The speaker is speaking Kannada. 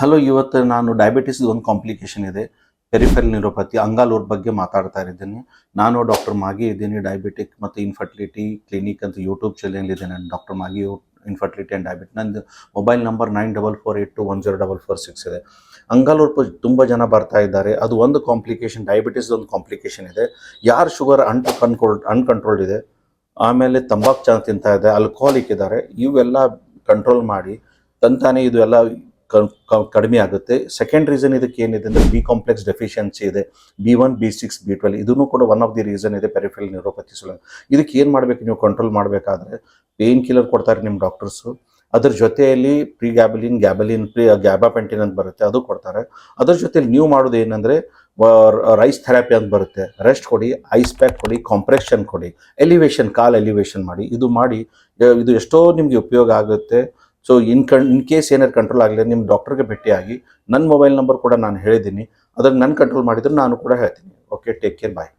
ಹಲೋ, ಇವತ್ತು ನಾನು ಡಯಾಬಿಟಿಸ್ ಒಂದು ಕಾಂಪ್ಲಿಕೇಶನ್ ಇದೆ. ಪೆರಿಫೆರಲ್ ನ್ಯೂರೋಪತಿ ಅಂಗಾಲೂರ್ ಬಗ್ಗೆ ಮಾತಾಡ್ತಾ ಇದ್ದೀನಿ. ನಾನು ಡಾಕ್ಟರ್ ಮಾಗಿ ಇದ್ದೀನಿ ಡಯಾಬಿಟಿಕ್ ಮತ್ತು ಇನ್ಫರ್ಟಿಲಿಟಿ ಕ್ಲಿನಿಕ್ ಅಂತ ಯೂಟ್ಯೂಬ್ ಚಾನಲ್ ಇದೆ. ನಾನು doctor Magi infertility and diabetes ನಂದು mobile number nine double four eight two one zero double four six ಇದೆ. ಅಂಗಾಲೂರ್ ಪ ತುಂಬ ಜನ ಬರ್ತಾ ಇದ್ದಾರೆ. ಅದು ಒಂದು ಕಾಂಪ್ಲಿಕೇಶನ್ ಡಯಾಬಿಟಿಸ್ ಒಂದು ಕಾಂಪ್ಲಿಕೇಶನ್ ಇದೆ. ಯಾರು ಶುಗರ್ ಅನ್ ಕನ್ಟ್ರೋಲ್ ಅನ್ಕಂಟ್ರೋಲ್ಡ್ ಇದೆ? ಆಮೇಲೆ ತಂಬಾಕು ಚೆನ್ನಾಗಿ ತಿಂತಾ ಇದೆ ಅಲ್ಕೋಹಾಲಿಕ್ ಇದ್ದಾರೆ. ಇವೆಲ್ಲ ಕಂಟ್ರೋಲ್ ಮಾಡಿ, ತಂತಾನೆ ಇದು ಎಲ್ಲ ಕಡಿಮೆ ಆಗುತ್ತೆ. ಸೆಕೆಂಡ್ ರೀಸನ್ ಇದಕ್ಕೆ ಏನಿದೆ ಅಂದರೆ ಬಿ ಕಾಂಪ್ಲೆಕ್ಸ್ ಡೆಫಿಷಿಯನ್ಸಿ ಇದೆ. B one B six B twelve ಇದನ್ನು ಕೂಡ ಒನ್ ಆಫ್ ದಿ ರೀಸನ್ ಇದೆ ಪೆರಿಫಿಲ್ ನ್ಯೂರೋಪತಿ ಸಲ ಇದಕ್ಕೆ ಏನು ಮಾಡಬೇಕು ನೀವು ಕಂಟ್ರೋಲ್ ಮಾಡಬೇಕಾದ್ರೆ ಪೇನ್ ಕಿಲ್ಲರ್ ಕೊಡ್ತಾರೆ ನಿಮ್ಮ ಡಾಕ್ಟರ್ಸು ಅದ್ರ ಜೊತೆಯಲ್ಲಿ ಪ್ರಿ ಗ್ಯಾಬಲಿನ್ ಗ್ಯಾಬಲಿನ್ ಪ್ರಿ ಗ್ಯಾಬಾಪೆಂಟಿನ್ ಅಂತ ಬರುತ್ತೆ, ಅದು ಕೊಡ್ತಾರೆ. ಅದ್ರ ಜೊತೆಯಲ್ಲಿ ನೀವು ಮಾಡೋದು ಏನಂದರೆ ರೈಸ್ ಥೆರಪಿ ಅಂತ ಬರುತ್ತೆ. ರೆಸ್ಟ್ ಕೊಡಿ ಐಸ್ ಪ್ಯಾಕ್ ಕೊಡಿ ಕಾಂಪ್ರೆಷನ್ ಕೊಡಿ ಎಲಿವೇಷನ್ ಕಾಲ್ ಎಲಿವೇಷನ್ ಮಾಡಿ. ಇದು ಮಾಡಿ, ಇದು ಎಷ್ಟೋ ನಿಮಗೆ ಉಪಯೋಗ ಆಗುತ್ತೆ. ಸೊ ಇನ್ ಕನ್ ಇನ್ ಕೇಸ್ ಏನಾರು ಕಂಟ್ರೋಲ್ ಆಗಲಿ ನಿಮ್ಮ ಡಾಕ್ಟರ್ಗೆ ಭೇಟಿಯಾಗಿ ನನ್ನ ಮೊಬೈಲ್ ನಂಬರ್ ಕೂಡ ನಾನು ಹೇಳಿದ್ದೀನಿ. ಅದನ್ನು ನನ್ನ ಕಂಟ್ರೋಲ್ ಮಾಡಿದ್ರೆ ನಾನು ಕೂಡ ಹೇಳ್ತೀನಿ. Okay take care bye